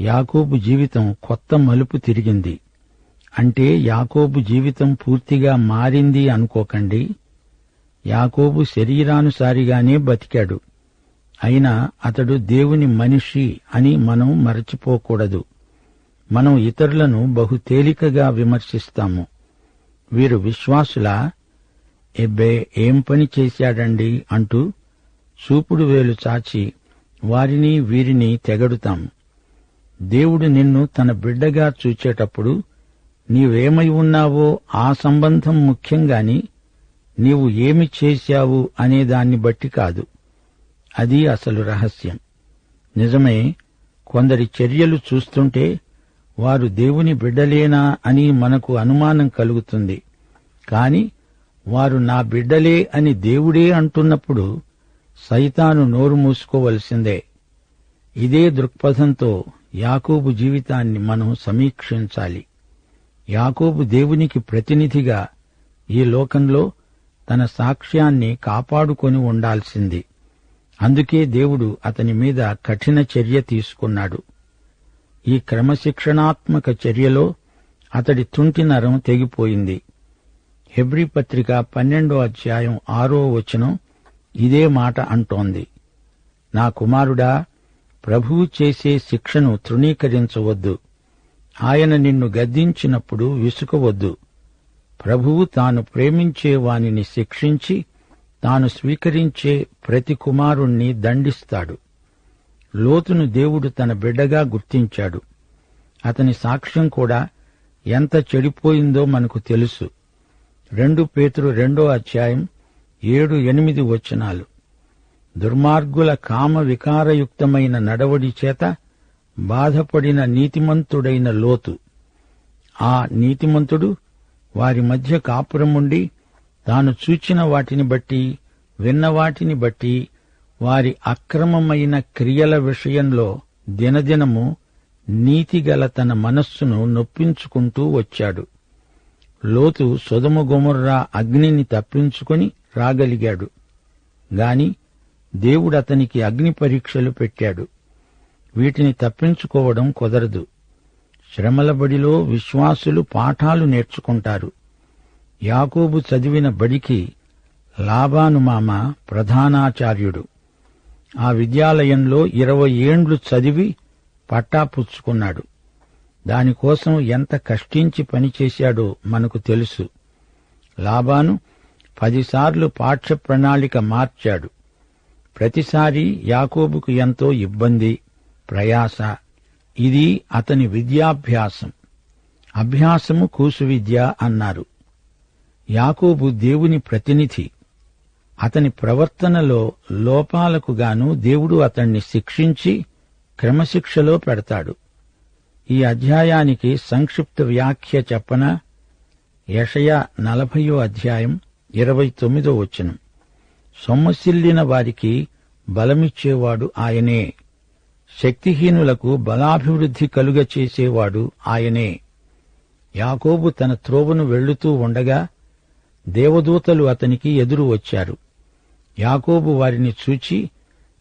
యాకోబు జీవితం కొత్త మలుపు తిరిగింది. అంటే యాకోబు జీవితం పూర్తిగా మారింది అనుకోకండి. యాకోబు శరీరానుసారిగానే బతికాడు. అయినా అతడు దేవుని మనిషి అని మనం మరచిపోకూడదు. మనం ఇతరులను బహు తేలికగా విమర్శిస్తాము. వీరు విశ్వాసులా? ఎబ్బే ఏం పని చేశాడండి? అంటూ చూపుడు వేలు చాచి వారిని వీరిని తెగడుతాం. దేవుడు నిన్ను తన బిడ్డగా చూచేటప్పుడు నీవేమై ఉన్నావో ఆ సంబంధం ముఖ్యంగాని నీవు ఏమి చేశావు అనే దాన్ని బట్టి కాదు. అది అసలు రహస్యం. నిజమే కొందరి చర్యలు చూస్తుంటే వారు దేవుని బిడ్డలేనా అని మనకు అనుమానం కలుగుతుంది. కాని వారు నా బిడ్డలే అని దేవుడే అంటున్నప్పుడు సైతాను నోరు మూసుకోవలసిందే. ఇదే దృక్పథంతో యాకోబు జీవితాన్ని మనం సమీక్షించాలి. యాకోబు దేవునికి ప్రతినిధిగా ఈ లోకంలో తన సాక్ష్యాన్ని కాపాడుకొని ఉండాల్సింది. అందుకే దేవుడు అతని మీద కఠిన చర్య తీసుకున్నాడు. ఈ క్రమశిక్షణాత్మక చర్యలో అతడి తుంటి నరం తెగిపోయింది. హెబ్రి పత్రిక పన్నెండో అధ్యాయం ఆరో వచనం ఇదే మాట అంటోంది. నా కుమారుడా ప్రభువు చేసే శిక్షను తృణీకరించవద్దు. ఆయన నిన్ను గద్దించినప్పుడు విసుకవద్దు. ప్రభువు తాను ప్రేమించే వానిని శిక్షించి తాను స్వీకరించే ప్రతి కుమారుణ్ణి దండిస్తాడు. లోతును దేవుడు తన బిడ్డగా గుర్తించాడు. అతని సాక్ష్యం కూడా ఎంత చెడిపోయిందో మనకు తెలుసు. రెండు పేతురు రెండో అధ్యాయం ఏడు ఎనిమిది వచనాలు. దుర్మార్గుల కామ వికారయుక్తమైన నడవడి చేత బాధపడిన నీతిమంతుడైన లోతు. ఆ నీతిమంతుడు వారి మధ్య కాపురముండి తాను చూచిన వాటిని బట్టి విన్న వాటిని బట్టి వారి అక్రమమైన క్రియల విషయంలో దినదినము నీతిగల తన మనస్సును నొప్పించుకుంటూ వచ్చాడు. లోతు సొదము గొమర్రా అగ్నిని తప్పించుకొని రాగలిగాడు. గాని దేవుడు అతనికి అగ్ని పరీక్షలు పెట్టాడు. వీటిని తప్పించుకోవడం కుదరదు. శ్రమల బడిలో విశ్వాసులు పాఠాలు నేర్చుకుంటారు. యాకోబు చదివిన బడికి లాభానుమామ ప్రధానాచార్యుడు. ఆ విద్యాలయంలో ఇరవై ఏండ్లు చదివి పట్టా పుచ్చుకున్నాడు. దానికోసం ఎంత కష్టించి పనిచేశాడో మనకు తెలుసు. లాభాను పదిసార్లు పాఠ్య ప్రణాళిక మార్చాడు. ప్రతిసారి యాకోబుకు ఎంతో ఇబ్బంది ప్రయాస. ఇది అతని విద్యాభ్యాసం. అభ్యాసము కూసు విద్య అన్నారు. యాకోబు దేవుని ప్రతినిధి. అతని ప్రవర్తనలో లోపాలకు గాను దేవుడు అతణ్ణి శిక్షించి క్రమశిక్షలో పెడతాడు. ఈ అధ్యాయానికి సంక్షిప్త వ్యాఖ్య చెప్పన యషయ నలభయో అధ్యాయం ఇరవై తొమ్మిదో వచనం. సొమ్మసిల్లిన వారికి బలమిచ్చేవాడు ఆయనే. శక్తిహీనులకు బలాభివృద్ధి కలుగ చేసేవాడు ఆయనే. యాకోబు తన త్రోవను వెళ్ళుతూ ఉండగా దేవదూతలు అతనికి ఎదురు వచ్చారు. యాకోబు వారిని చూచి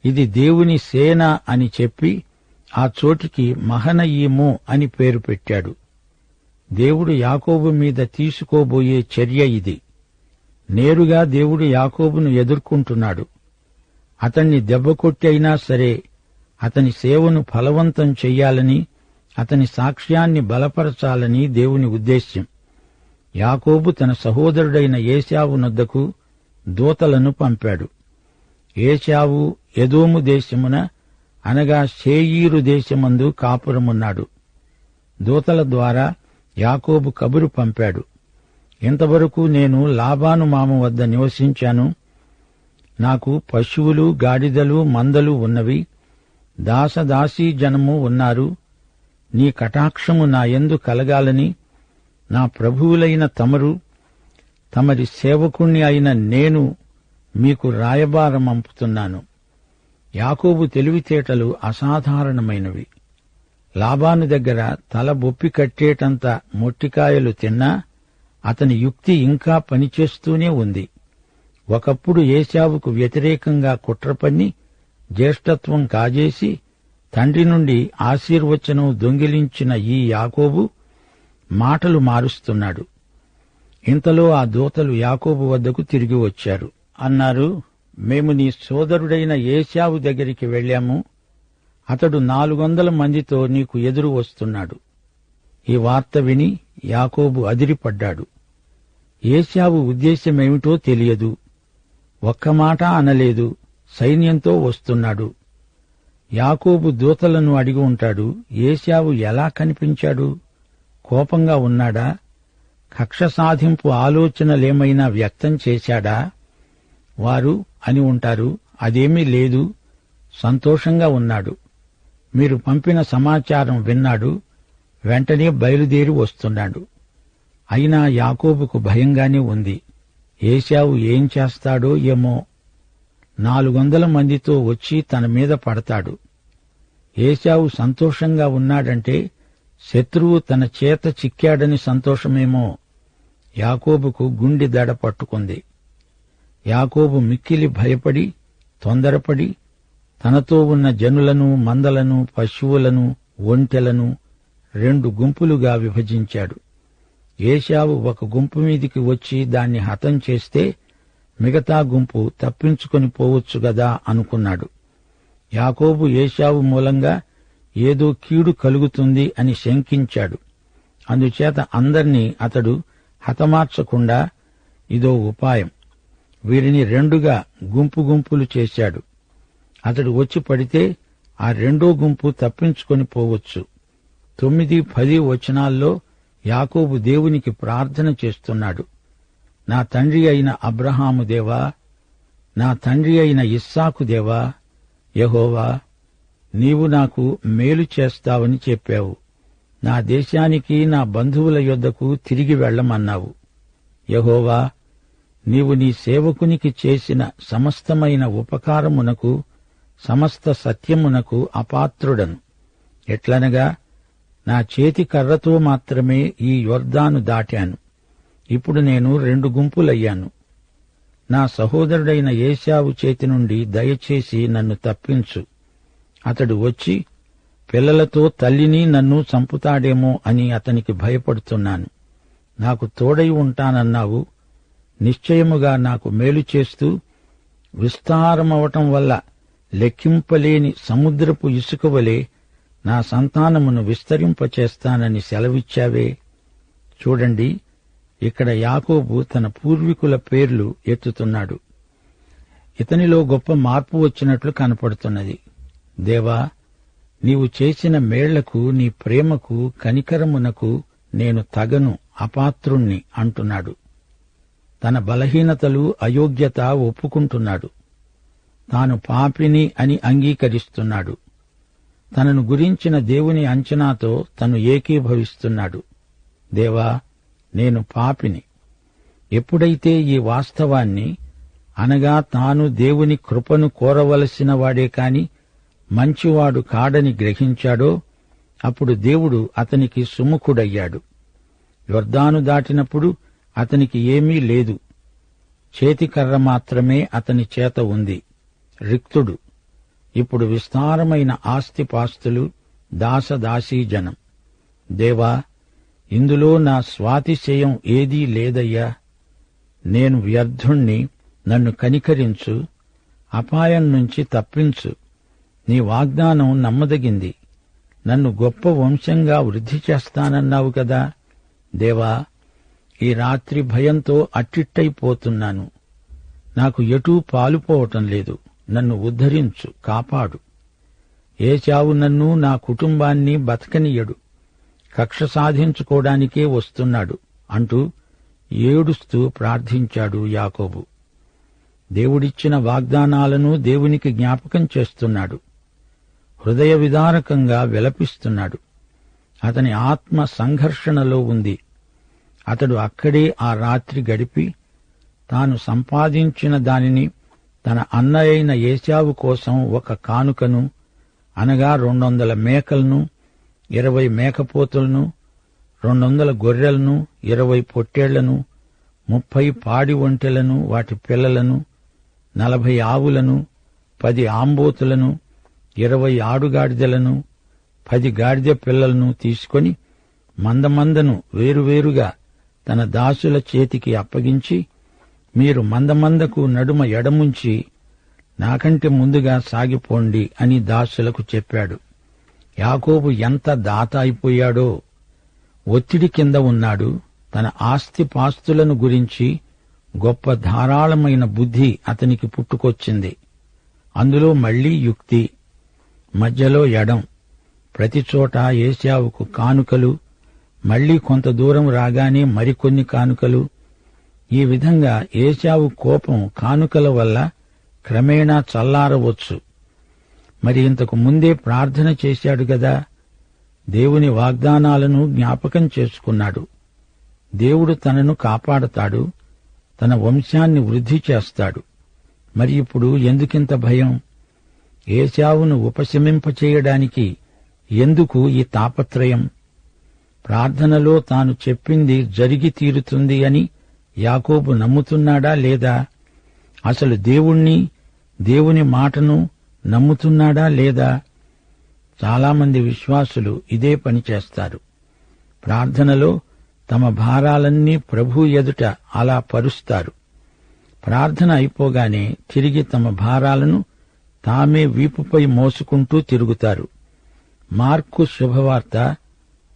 ఇది దేవుని సేన అని చెప్పి ఆ చోటికి మహనయీము అని పేరు పెట్టాడు. దేవుడు యాకోబు మీద తీసుకోబోయే చర్య ఇది. నేరుగా దేవుడు యాకోబును ఎదుర్కొంటున్నాడు. అతన్ని దెబ్బకొట్టి అయినా సరే అతని సేవను ఫలవంతం చెయ్యాలని అతని సాక్ష్యాన్ని బలపరచాలని దేవుని ఉద్దేశ్యం. యాకోబు తన సహోదరుడైన ఏశావునొద్దకు దూతలను పంపాడు. ఏశావు ఎదోము దేశమున అనగా షేయీరు దేశమందు కాపురమున్నాడు. దూతల ద్వారా యాకోబు కబురు పంపాడు. ఇంతవరకు నేను లాబాను మామ వద్ద నివసించాను. నాకు పశువులు గాడిదలు మందలు ఉన్నవి. దాసదాసీ జనము ఉన్నారు. నీ కటాక్షము నా యందు కలగాలని నా ప్రభువులైన తమరు తమరి సేవకుణ్ణి అయిన నేను మీకు రాయబారమంపుతున్నాను యాకోబు తెలివితేటలు అసాధారణమైనవి. లాబాను దగ్గర తల బొప్పి కట్టేటంత మొట్టికాయలు తిన్నా అతని యుక్తి ఇంకా పనిచేస్తూనే ఉంది. ఒకప్పుడు ఏశావుకు వ్యతిరేకంగా కుట్రపన్ని జ్యేష్ఠత్వం కాజేసి తండ్రి నుండి ఆశీర్వచనం దొంగిలించిన ఈ యాకోబు మాటలు మారుస్తున్నాడు. ఇంతలో ఆ దూతలు యాకోబు వద్దకు తిరిగి వచ్చారు. అన్నారు మేము నీ సోదరుడైన ఏశావు దగ్గరికి వెళ్ళాము. అతడు నాలుగొందల మందితో నీకు ఎదురు వస్తున్నాడు. ఈ వార్త విని యాకోబు అదిరిపడ్డాడు. ఏశావు ఉద్దేశ్యమేమిటో తెలియదు. ఒక్క మాట అనలేదు. సైన్యంతో వస్తున్నాడు. యాకోబు దూతలను అడిగి ఉంటాడు ఏశావు ఎలా కనిపించాడు? కోపంగా ఉన్నాడా? కక్ష సాధింపు ఆలోచనలేమైనా వ్యక్తం చేశాడా? వారు అని ఉంటారు అదేమీ లేదు. సంతోషంగా ఉన్నాడు. మీరు పంపిన సమాచారం విన్నాడు వెంటనే బయలుదేరి వస్తున్నాడు. అయినా యాకోబుకు భయంగానే ఉంది. ఏశావు ఏం చేస్తాడో ఏమో. నాలుగొందల మందితో వచ్చి తన మీద పడతాడు. ఏశావు సంతోషంగా ఉన్నాడంటే శత్రువు తన చేత చిక్కాడని సంతోషమేమో. యాకోబుకు గుండె దడ పట్టుకుంది. యాకోబు మిక్కిలి భయపడి తొందరపడి తనతో ఉన్న జనులను మందలను పశువులను ఒంటెలను రెండు గుంపులుగా విభజించాడు. ఏశావు ఒక గుంపు మీదికి వచ్చి దాన్ని హతం చేస్తే మిగతా గుంపు తప్పించుకొని పోవచ్చు గదా అనుకున్నాడు. యాకోబు ఏశావు మూలంగా ఏదో కీడు కలుగుతుంది అని శంకించాడు. అందుచేత అందర్నీ అతడు హతమార్చకుండా ఇదో ఉపాయం. వీరిని రెండుగా గుంపు గుంపులు చేశాడు. అతడు వచ్చి పడితే ఆ రెండో గుంపు తప్పించుకొని పోవచ్చు. తొమ్మిది పది వచనాల్లో యాకోబు దేవునికి ప్రార్థన చేస్తున్నాడు. నా తండ్రి అయిన అబ్రహాము దేవా నా తండ్రి అయిన ఇస్సాకు దేవా యహోవా నీవు నాకు మేలు చేస్తావని చెప్పావు. నా దేశానికి నా బంధువుల యొద్దకు తిరిగి వెళ్ళమన్నావు యహోవా నీవు నీ సేవకునికి చేసిన సమస్తమైన ఉపకారమునకు సమస్త సత్యమునకు అపాత్రుడను. ఎట్లనగా నా చేతి కర్రతో మాత్రమే ఈ యొర్దాను దాటాను. ఇప్పుడు నేను రెండు గుంపులయ్యాను. నా సహోదరుడైన ఏశావు చేతి నుండి దయచేసి నన్ను తప్పించు. అతడు వచ్చి పిల్లలతో తల్లిని నన్ను చంపుతాడేమో అని అతనికి భయపడుతున్నాను. నాకు తోడై ఉంటానన్నావు. నిశ్చయముగా నాకు మేలు చేస్తూ విస్తారమవటం వల్ల లెక్కింపలేని సముద్రపు ఇసుక వలె నా సంతానమును విస్తరింపచేస్తానని సెలవిచ్చావే. చూడండి ఇక్కడ యాకోబు తన పూర్వీకుల పేర్లు ఎత్తుతున్నాడు. ఇతనిలో గొప్ప మార్పు వచ్చినట్లు కనపడుతున్నది. దేవా నీవు చేసిన మేళ్ళకు నీ ప్రేమకు కనికరమునకు నేను తగను అపాత్రుణ్ణి అంటున్నాడు. తన బలహీనతలు అయోగ్యత ఒప్పుకుంటున్నాడు. తాను పాపిని అని అంగీకరిస్తున్నాడు. తనను గురించిన దేవుని అంచనాతో తను ఏకీభవిస్తున్నాడు. దేవా నేను పాపిని. ఎప్పుడైతే ఈ వాస్తవాన్ని అనగా తాను దేవుని కృపను కోరవలసిన వాడే కాని మంచివాడు కాడని గ్రహించాడో అప్పుడు దేవుడు అతనికి సుముఖుడయ్యాడు. యొర్దాను దాటినప్పుడు అతనికి ఏమీ లేదు. చేతికర్ర మాత్రమే అతని చేత ఉంది. రిక్తుడు. ఇప్పుడు విస్తారమైన ఆస్తిపాస్తులు దాసదాసీ జనం. దేవా ఇందులో నా స్వాతిశయం ఏదీ లేదయ్యా. నేను వ్యర్థుణ్ణి నన్ను కనికరించు అపాయం నుంచి తప్పించు. నీ వాగ్దానం నమ్మదగింది. నన్ను గొప్ప వంశంగా వృద్ధి చేస్తానన్నావు కదా. దేవా ఈ రాత్రి భయంతో అట్టిట్టయిపోతున్నాను. నాకు ఎటూ పాలుపోవటం లేదు. నన్ను ఉద్ధరించు కాపాడు. ఏ చావు నన్ను నా కుటుంబాన్ని బతకనీయడు కక్ష సాధించుకోవడానికే వస్తున్నాడు అంటూ ఏడుస్తూ ప్రార్థించాడు యాకోబు. దేవుడిచ్చిన వాగ్దానాలను దేవునికి జ్ఞాపకం చేస్తున్నాడు. హృదయ విదారకంగా విలపిస్తున్నాడు. అతని ఆత్మ సంఘర్షణలో ఉంది. అతడు అక్కడే ఆ రాత్రి గడిపి తాను సంపాదించిన దానిని తన అన్నయైన ఏశావు కోసం ఒక కానుకను అనగా రెండు వందల మేకలను ఇరవై మేకపోతులను రెండు వందల గొర్రెలను ఇరవై పొట్టేళ్ళను ముప్పై పాడి ఒంటెలను వాటి పిల్లలను నలభై ఆవులను పది ఆంబోతులను ఇరవై ఆడుగాడిదలను పది గాడిద పిల్లలను తీసుకొని మందమందను వేరువేరుగా తన దాసుల చేతికి అప్పగించి మీరు మందమందకు నడుమ ఎడముంచి నాకంటే ముందుగా సాగిపోండి అని దాసులకు చెప్పాడు. యాకోబు ఎంత దాత అయిపోయాడో ఒత్తిడి కింద ఉన్నాడు తన ఆస్తి పాస్తులను గురించి గొప్ప ధారాళమైన బుద్ధి అతనికి పుట్టుకొచ్చింది. అందులో మళ్ళీ యుక్తి మధ్యలో ఎడం ప్రతి చోట ఏశావుకు కానుకలు మళ్ళీ కొంత దూరం రాగానే మరికొన్ని కానుకలు ఈ విధంగా ఏశావు కోపం కానుకల వల్ల క్రమేణా చల్లారవచ్చు. మరి ఇంతకు ముందే ప్రార్థన చేశాడు గదా దేవుని వాగ్దానాలను జ్ఞాపకం చేసుకున్నాడు. దేవుడు తనను కాపాడతాడు తన వంశాన్ని వృద్ధి చేస్తాడు. మరి ఇప్పుడు ఎందుకింత భయం? ఏశావును ఉపశమింపచేయడానికి ఎందుకు ఈ తాపత్రయం? ప్రార్థనలో తాను చెప్పింది జరిగి తీరుతుంది అని యాకోబు నమ్ముతున్నాడా లేదా? అసలు దేవుణ్ణి దేవుని మాటను నమ్ముతున్నాడా లేదా? చాలామంది విశ్వాసులు ఇదే పని చేస్తారు. ప్రార్థనలో తమ భారాలన్నీ ప్రభు ఎదుట అలా పరుస్తారు. ప్రార్థన అయిపోగానే తిరిగి తమ భారాలను తామే వీపుపై మోసుకుంటూ తిరుగుతారు. మార్కు శుభవార్త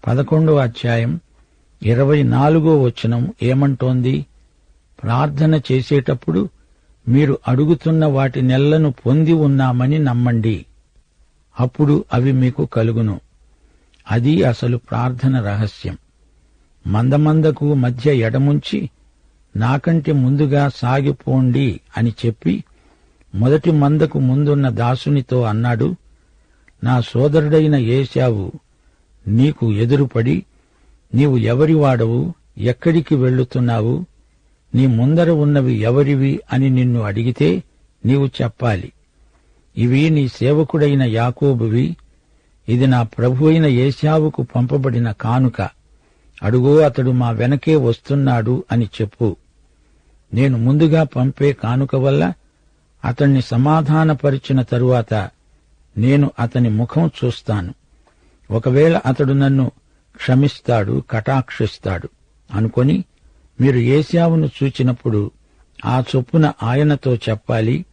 పదకొండవ అధ్యాయం ఇరవై నాలుగో వచనం ఏమంటోంది? ప్రార్థన చేసేటప్పుడు మీరు అడుగుతున్న వాటి నెల్లను పొంది ఉన్నామని నమ్మండి. అప్పుడు అవి మీకు కలుగును. అది అసలు ప్రార్థన రహస్యం. మందమందకు మధ్య ఎడముంచి నాకంటే ముందుగా సాగిపోండి అని చెప్పి మొదటి మందకు ముందున్న దాసునితో అన్నాడు నా సోదరుడైన ఏశావు నీకు ఎదురుపడి నీవు ఎవరివాడవు ఎక్కడికి వెళ్ళుతున్నావు? నీ ముందర ఉన్నవి ఎవరివి అని నిన్ను అడిగితే నీవు చెప్పాలి. ఇవి నీ సేవకుడైన యాకోబువి. ఇది నా ప్రభు అయిన ఏశావుకు పంపబడిన కానుక. అడుగో అతడు మా వెనకే వస్తున్నాడు అని చెప్పు. నేను ముందుగా పంపే కానుక వల్ల అతణ్ణి సమాధానపరిచిన తరువాత నేను అతని ముఖం చూస్తాను. ఒకవేళ అతడు నన్ను క్షమిస్తాడు కటాక్షిస్తాడు. అనుకొని మీరు ఏశావును చూచినప్పుడు ఆ చొప్పున ఆయనతో చెప్పాలి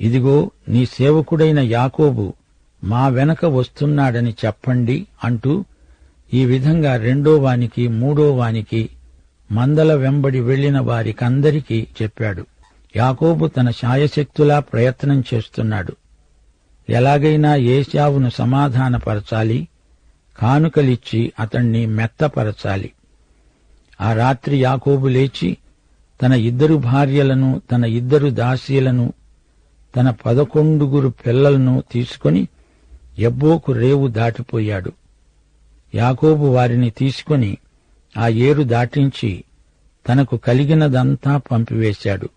ఇదిగో నీ సేవకుడైన యాకోబు మా వెనక వస్తున్నాడని చెప్పండి అంటూ ఈ విధంగా రెండో వానికి మూడో వానికి మందల వెంబడి వెళ్ళిన వారికందరికీ చెప్పాడు. యాకోబు తన శాయశక్తులా ప్రయత్నం చేస్తున్నాడు. ఎలాగైనా ఏశావును సమాధానపరచాలి కానుకలిచ్చి అతణ్ణి మెత్తపరచాలి. ఆ రాత్రి యాకోబు లేచి తన ఇద్దరు భార్యలను తన ఇద్దరు దాసీలను తన పదకొండుగురు పిల్లలను తీసుకొని ఎబ్బోకు రేవు దాటిపోయాడు. యాకోబు వారిని తీసుకొని ఆ ఏరు దాటించి తనకు కలిగినదంతా పంపివేశాడు.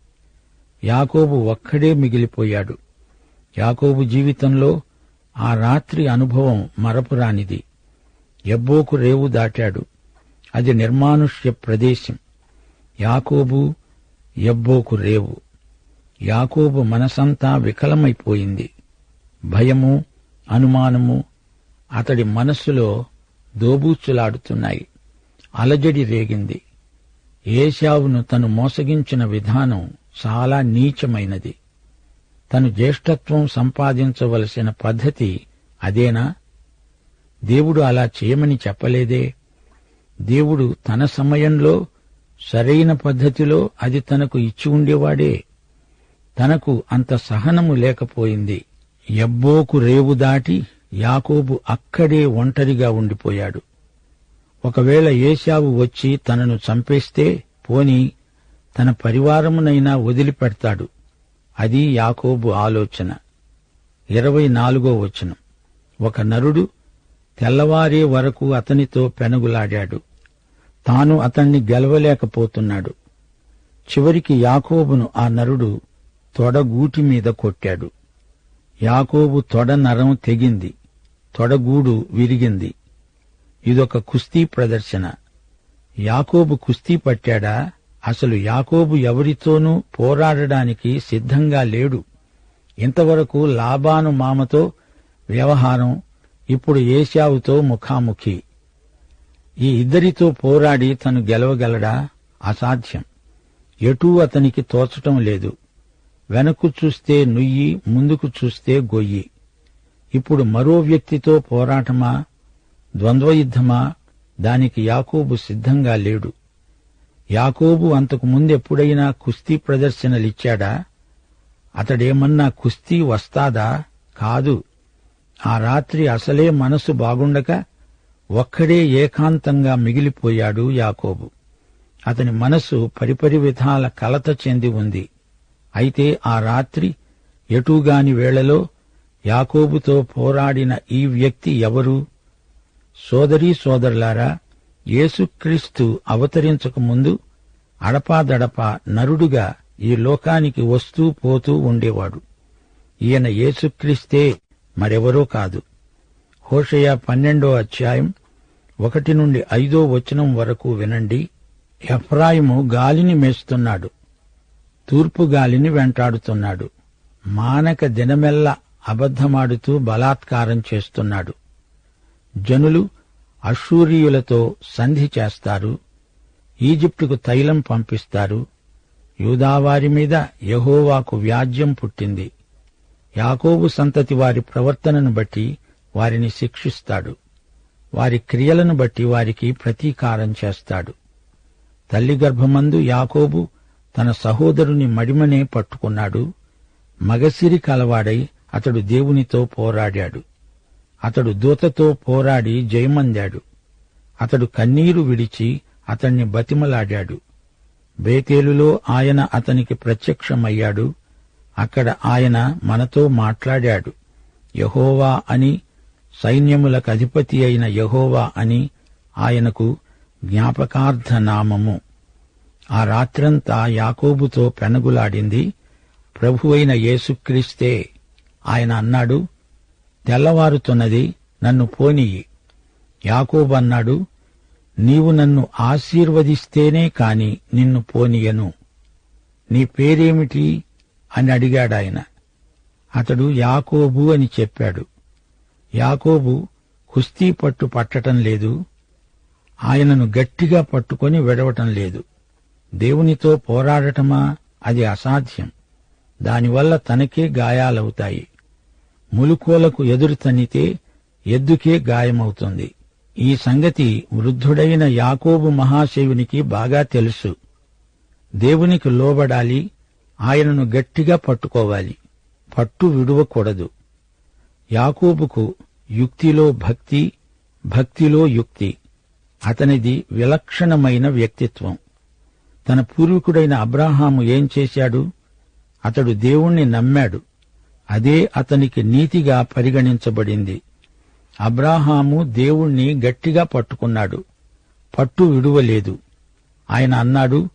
యాకోబు ఒక్కడే మిగిలిపోయాడు. యాకోబు జీవితంలో ఆ రాత్రి అనుభవం మరపురానిది. ఎబ్బోకు రేవు దాటాడు. అది నిర్మానుష్య ప్రదేశం. యాకోబు ఎబ్బోకు రేవు. యాకోబు మనసంతా వికలమైపోయింది. భయము అనుమానము అతడి మనస్సులో దోబూచులాడుతున్నాయి. అలజడి రేగింది. ఏశావును తను మోసగించిన విధానం చాలా నీచమైనది. తను జ్యేష్ఠత్వం సంపాదించవలసిన పద్ధతి అదేనా? దేవుడు అలా చేయమని చెప్పలేదే? దేవుడు తన సమయంలో సరైన పద్ధతిలో అది తనకు ఇచ్చి ఉండేవాడే. తనకు అంత సహనము లేకపోయింది. ఎబ్బోకు రేవు దాటి యాకోబు అక్కడే ఒంటరిగా ఉండిపోయాడు. ఒకవేళ ఏశావు వచ్చి తనను చంపేస్తే పోని తన పరివారమునైనా వదిలిపెడతాడు. అది యాకోబు ఆలోచన. ఇరవై నాలుగో వచనం. ఒక నరుడు తెల్లవారే వరకు అతనితో పెనుగులాడాడు. తాను అతణ్ణి గెలవలేకపోతున్నాడు. చివరికి యాకోబును ఆ నరుడు తొడగూటి మీద కొట్టాడు. యాకోబు తొడ నరం తెగింది. తొడగూడు విరిగింది. ఇదొక కుస్తీ ప్రదర్శన. యాకోబు కుస్తీ పట్టాడా? అసలు యాకోబు ఎవరితోనూ పోరాడడానికి సిద్ధంగా లేడు. ఇంతవరకు లాబాను మామతో వ్యవహారం ఇప్పుడు ఏశావుతో ముఖాముఖి. ఈ ఇద్దరితో పోరాడి తను గెలవగలడా? అసాధ్యం. ఎటూ అతనికి తోచటం లేదు. వెనక్కు చూస్తే నుయ్యి ముందుకు చూస్తే గొయ్యి. ఇప్పుడు మరో వ్యక్తితో పోరాటమా? ద్వంద్వయుద్ధమా? దానికి యాకోబు సిద్ధంగా లేడు. యాకోబు అంతకు ముందెప్పుడైనా కుస్తీ ప్రదర్శనలిచ్చాడా? అతడేమన్నా కుస్తీ వస్తాదా? కాదు. ఆ రాత్రి అసలే మనసు బాగుండక ఒక్కడే ఏకాంతంగా మిగిలిపోయాడు యాకోబు. అతని మనసు పరిపరి విధాల కలత చెంది ఉంది. అయితే ఆ రాత్రి ఎటూగాని వేళలో యాకోబుతో పోరాడిన ఈ వ్యక్తి ఎవరు? సోదరీ సోదరులారా యేసుక్రీస్తు అవతరించక ముందు అడపాదడపా నరుడుగా ఈ లోకానికి వస్తూ పోతూ ఉండేవాడు. ఈయన యేసుక్రీస్తే మరెవరూ కాదు. హోషయ పన్నెండో అధ్యాయం ఒకటి నుండి ఐదో వచనం వరకు వినండి. ఎఫ్రాయిము గాలిని మేస్తున్నాడు. తూర్పు గాలిని వెంటాడుతున్నాడు. మానక దినమెల్ల అబద్ధమాడుతూ బలాత్కారం చేస్తున్నాడు. జనులు అషూరియులతో సంధి చేస్తారు. ఈజిప్టుకు తైలం పంపిస్తారు. యూదావారి మీద యహోవాకు వ్యాజ్యం పుట్టింది. యాకోబు సంతతి వారి ప్రవర్తనను బట్టి వారిని శిక్షిస్తాడు. వారి క్రియలను బట్టి వారికి ప్రతీకారం చేస్తాడు. తల్లి గర్భమందు యాకోబు తన సహోదరుని మడిమనే పట్టుకున్నాడు. మగసిరి కలవాడై అతడు దేవునితో పోరాడాడు. అతడు దూతతో పోరాడి జయమందాడు. అతడు కన్నీరు విడిచి అతణ్ణి బతిమలాడాడు. బేతేలులో ఆయన అతనికి ప్రత్యక్షమయ్యాడు. అక్కడ ఆయన మనతో మాట్లాడాడు. యహోవా అని సైన్యములకు అధిపతి అయిన యహోవా అని ఆయనకు జ్ఞాపకార్థ నామము ఆ రాత్రంతా యాకోబుతో పెనగులాడింది ప్రభువైన యేసుక్రీస్తే ఆయన అన్నాడు తెల్లవారుతున్నది నన్ను పోనియి. యాకోబన్నాడు నీవు నన్ను ఆశీర్వదిస్తేనే కాని నిన్ను పోనీయను. నీ పేరేమిటి? అని అడిగాడాయన. అతడు యాకోబు అని చెప్పాడు. యాకోబు కుస్తీ పట్టు పట్టటం లేదు. ఆయనను గట్టిగా పట్టుకొని విడవటం లేదు. దేవునితో పోరాడటమా? అది అసాధ్యం. దానివల్ల తనకే గాయాలవుతాయి. ములుకోలకు ఎదురు తన్నితే ఎద్దుకే గాయమవుతుంది. ఈ సంగతి వృద్ధుడైన యాకోబు మహాశివునికి బాగా తెలుసు. దేవునికి లోబడాలి ఆయనను గట్టిగా పట్టుకోవాలి. పట్టు విడువకూడదు. యాకూబుకు యుక్తిలో భక్తి భక్తిలో యుక్తి. అతనిది విలక్షణమైన వ్యక్తిత్వం. తన పూర్వీకుడైన అబ్రాహాము ఏం చేశాడు? అతడు దేవుణ్ణి నమ్మాడు. అదే అతనికి నీతిగా పరిగణించబడింది. అబ్రాహాము దేవుణ్ణి గట్టిగా పట్టుకున్నాడు. పట్టు విడువలేదు. ఆయన అన్నాడు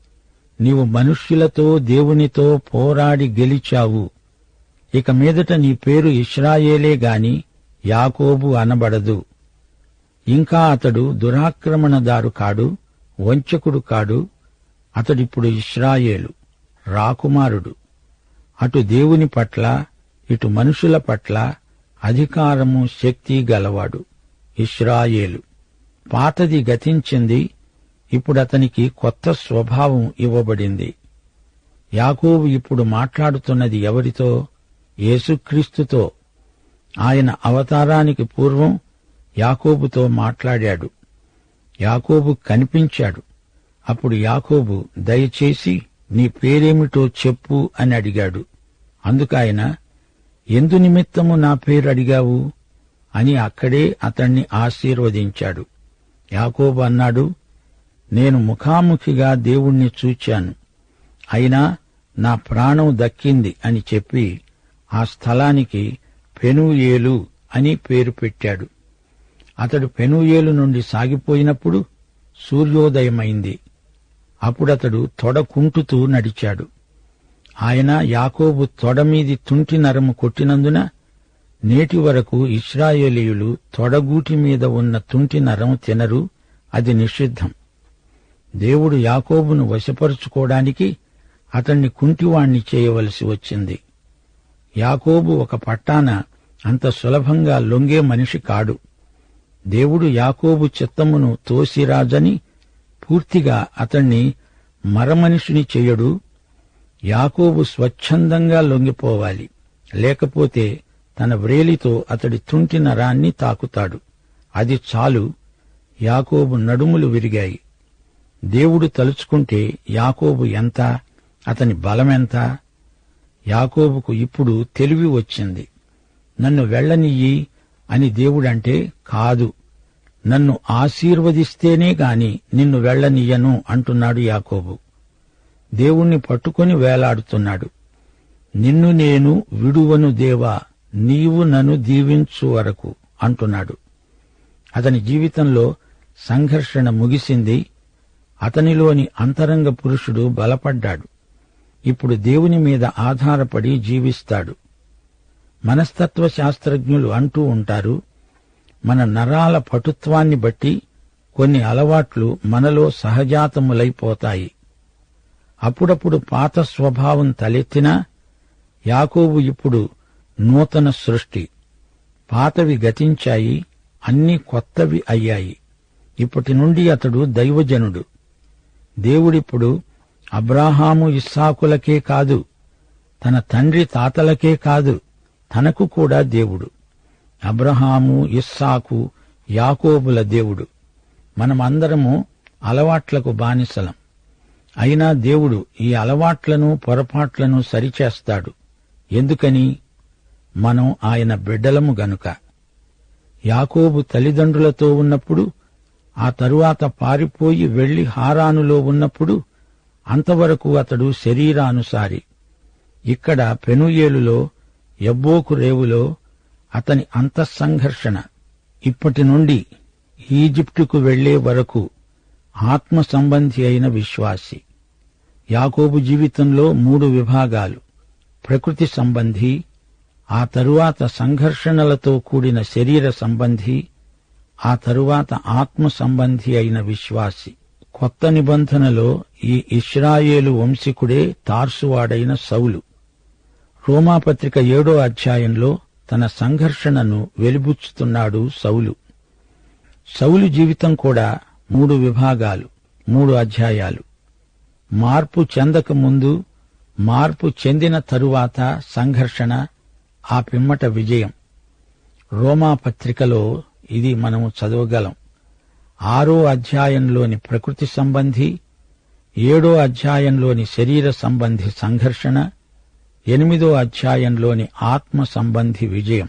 నీవు మనుష్యులతో దేవునితో పోరాడి గెలిచావు. ఇక మీదట నీ పేరు ఇస్రాయేలే గాని యాకోబు అనబడదు. ఇంకా అతడు దురాక్రమణదారు కాడు వంచకుడు కాడు అతడిప్పుడు ఇస్రాయేలు రాకుమారుడు. అటు దేవుని పట్ల ఇటు మనుషుల పట్ల అధికారము శక్తి గలవాడు ఇస్రాయేలు పాతది గతించింది ఇప్పుడు అతనికి కొత్త స్వభావం ఇవ్వబడింది. యాకోబు ఇప్పుడు మాట్లాడుతున్నది ఎవరితో? యేసుక్రీస్తుతో. ఆయన అవతారానికి పూర్వం యాకోబుతో మాట్లాడాడు. యాకోబు కనిపించాడు. అప్పుడు యాకోబు దయచేసి నీ పేరేమిటో చెప్పు అని అడిగాడు. అందుకాయన ఎందు నిమిత్తము నా పేరు అడిగావు? అని అక్కడే అతణ్ణి ఆశీర్వదించాడు. యాకోబు అన్నాడు నేను ముఖాముఖిగా దేవుణ్ణి చూచాను. అయినా నా ప్రాణం దక్కింది అని చెప్పి ఆ స్థలానికి పెనుయేలు అని పేరు పెట్టాడు. అతడు పెనుయేలు నుండి సాగిపోయినప్పుడు సూర్యోదయమైంది. అప్పుడతడు తొడకుంటుతూ నడిచాడు. ఆయన యాకోబు తొడమీది తుంటి నరము కొట్టినందున నేటి వరకు ఇస్రాయేలీయులు తొడగూటి మీద ఉన్న తుంటి నరం తినరు అది నిషిద్ధం. దేవుడు యాకోబును వశపరుచుకోవడానికి అతణ్ణి కుంటివాణ్ణి చేయవలసి వచ్చింది. యాకోబు ఒక పట్టాన అంత సులభంగా లొంగే మనిషి కాడు. దేవుడు యాకోబు చిత్తమును తోసిరాజని పూర్తిగా అతణ్ణి మరమనిషిని చెయ్యడు యాకోబు స్వచ్ఛందంగా లొంగిపోవాలి. లేకపోతే తన వ్రేలితో అతడి తుంటి నరాన్ని తాకుతాడు. అది చాలు. యాకోబు నడుములు విరిగాయి. దేవుడు తలుచుకుంటే యాకోబు ఎంత అతని బలమెంత యాకోబుకు ఇప్పుడు తెలివి వచ్చింది. నన్ను వెళ్ళనియ్యి అని దేవుడంటే కాదు. నన్ను ఆశీర్వదిస్తేనే గాని నిన్ను వెళ్ళనియ్యను అంటున్నాడు యాకోబు. దేవుణ్ణి పట్టుకొని వేలాడుతున్నాడు. నిన్ను నేను విడువను దేవా నీవు నన్ను దీవించు వరకు అంటున్నాడు. అతని జీవితంలో సంఘర్షణ ముగిసింది. అతనిలోని అంతరంగ పురుషుడు బలపడ్డాడు. ఇప్పుడు దేవుని మీద ఆధారపడి జీవిస్తాడు. మనస్తత్వ శాస్త్రజ్ఞులు అంటూ ఉంటారు మన నరాల పటుత్వాన్ని బట్టి కొన్ని అలవాట్లు మనలో సహజాతములైపోతాయి. అప్పుడప్పుడు పాత స్వభావం తలెత్తినా యాకోబు ఇప్పుడు నూతన సృష్టి. పాతవి గతించాయి అన్నీ కొత్తవి అయ్యాయి. ఇప్పటి నుండి అతడు దైవజనుడు. దేవుడిప్పుడు అబ్రాహాము ఇస్సాకులకే కాదు తన తండ్రి తాతలకే కాదు తనకు కూడా దేవుడు. అబ్రహాము ఇస్సాకు యాకోబుల దేవుడు. మనమందరము అలవాట్లకు బానిసలం. అయినా దేవుడు ఈ అలవాట్లను పొరపాట్లను సరిచేస్తాడు. ఎందుకని? మనం ఆయన బిడ్డలము గనుక. యాకోబు తల్లిదండ్రులతో ఉన్నప్పుడు ఆ తరువాత పారిపోయి వెళ్ళి హారానులో ఉన్నప్పుడు అంతవరకు అతడు శరీరానుసారి. ఇక్కడ పెనుయేలులో ఎబ్బోకు రేవులో అతని అంతఃసంఘర్షణ. ఇప్పటి నుండి ఈజిప్టుకు వెళ్ళే వరకు ఆత్మ సంబంధి అయిన విశ్వాసి. యాకోబు జీవితంలో మూడు విభాగాలు. ప్రకృతి సంబంధి ఆ తరువాత సంఘర్షణలతో కూడిన శరీర సంబంధి ఆ తరువాత ఆత్మ సంబంధి అయిన విశ్వాసి. కొత్త నిబంధనలో ఈ ఇస్రాయేలు వంశీకుడే తార్సువాడైన సౌలు. రోమాపత్రిక ఏడో అధ్యాయంలో తన సంఘర్షణను వెలిబుచ్చుతున్నాడు సౌలు. సౌలు జీవితం కూడా మూడు విభాగాలు మూడు అధ్యాయాలు. మార్పు చెందక ముందు మార్పు చెందిన తరువాత సంఘర్షణ ఆ పిమ్మట విజయం. రోమాపత్రికలో ఇది మనము చదవగలం. ఆరో అధ్యాయంలోని ప్రకృతి సంబంధి ఏడో అధ్యాయంలోని శరీర సంబంధి సంఘర్షణ ఎనిమిదో అధ్యాయంలోని ఆత్మ సంబంధి విజయం.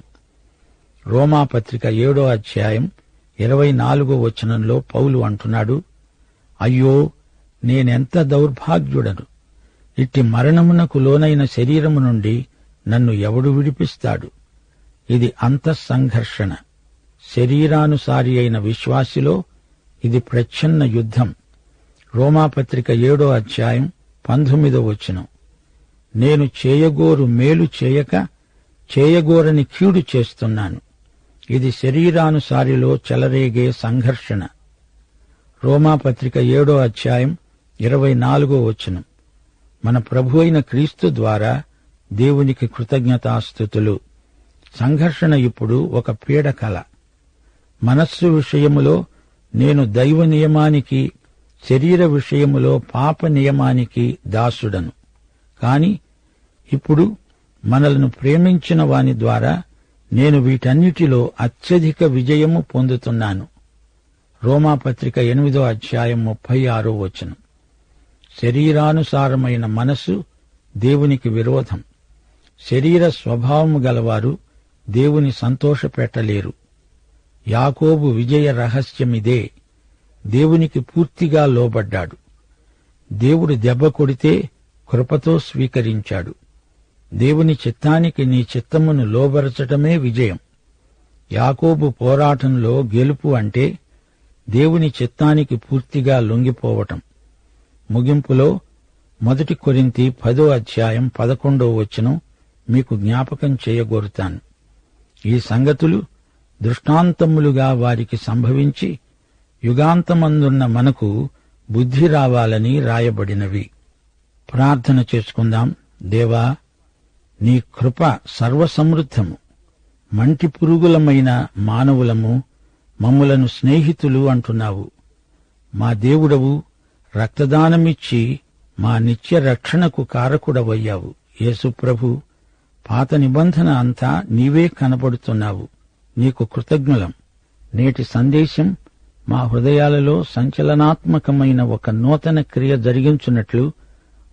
రోమాపత్రిక ఏడో అధ్యాయం ఇరవై నాలుగో వచనంలో పౌలు అంటున్నాడు అయ్యో నేనెంత దౌర్భాగ్యుడను? ఇట్టి మరణమునకు లోనైన శరీరము నుండి నన్ను ఎవడు విడిపిస్తాడు? ఇది అంతఃసంఘర్షణ శరీరానుసారి అయిన విశ్వాసిలో ఇది ప్రచ్ఛన్న యుద్ధం. రోమాపత్రిక ఏడో అధ్యాయం పంతొమ్మిదో వచనం. నేను చేయగోరు మేలు చేయక చేయగోరని కీడు చేస్తున్నాను. ఇది శరీరానుసారిలో చెలరేగే సంఘర్షణ. రోమాపత్రిక ఏడో అధ్యాయం ఇరవై నాలుగో వచనం. మన ప్రభు అయిన క్రీస్తు ద్వారా దేవునికి కృతజ్ఞతాస్థుతులు. సంఘర్షణ ఇప్పుడు ఒక పీడకల మనస్సు విషయములో నేను దైవ నియమానికి శరీర విషయములో పాప నియమానికి దాసుడను. కాని ఇప్పుడు మనలను ప్రేమించిన వాని ద్వారా నేను వీటన్నిటిలో అత్యధిక విజయము పొందుతున్నాను. రోమాపత్రిక ఎనిమిదో అధ్యాయం ముప్పై ఆరో వచనం. శరీరానుసారమైన మనసు దేవునికి విరోధం. శరీర స్వభావము గలవారు దేవుని సంతోషపెట్టలేరు. యాకోబు విజయ రహస్యమిదే. దేవునికి పూర్తిగా లోబడ్డాడు. దేవుడు దెబ్బ కొడితే కృపతో స్వీకరించాడు. దేవుని చిత్తానికి నీ చిత్తమును లోబరచటమే విజయం. యాకోబు పోరాటంలో గెలుపు అంటే దేవుని చిత్తానికి పూర్తిగా లొంగిపోవటం. ముగింపులో మొదటి కొరింతి పదో అధ్యాయం పదకొండో వచనం మీకు జ్ఞాపకం చేయగోరుతాను. ఈ సంగతులు దృష్టాంతములుగా వారికి సంభవించి యుగాంతమందున్న మనకు బుద్ధి రావాలని రాయబడినవి. ప్రార్థన చేసుకుందాం. దేవా నీ కృప సర్వసమృద్ధము. మంటి పురుగులమైన మానవులము మమ్ములను స్నేహితులు అంటున్నావు. మా దేవుడవు రక్తదానమిచ్చి మా నిత్య రక్షణకు కారకుడవయ్యావు. యేసుప్రభు పాత నిబంధన అంతా నీవే కనబడుతున్నావు నీకు కృతజ్ఞులం. నేటి సందేశం మా హృదయాలలో సంచలనాత్మకమైన ఒక నూతన క్రియ జరిగించున్నట్లు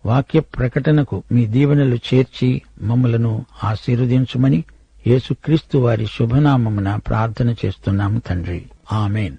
వాక్య ప్రకటనకు మీ దీవెనలు చేర్చి మమ్మలను ఆశీర్వదించుమని యేసుక్రీస్తు వారి శుభనామమున ప్రార్థన చేస్తున్నాము తండ్రి. ఆమెన్.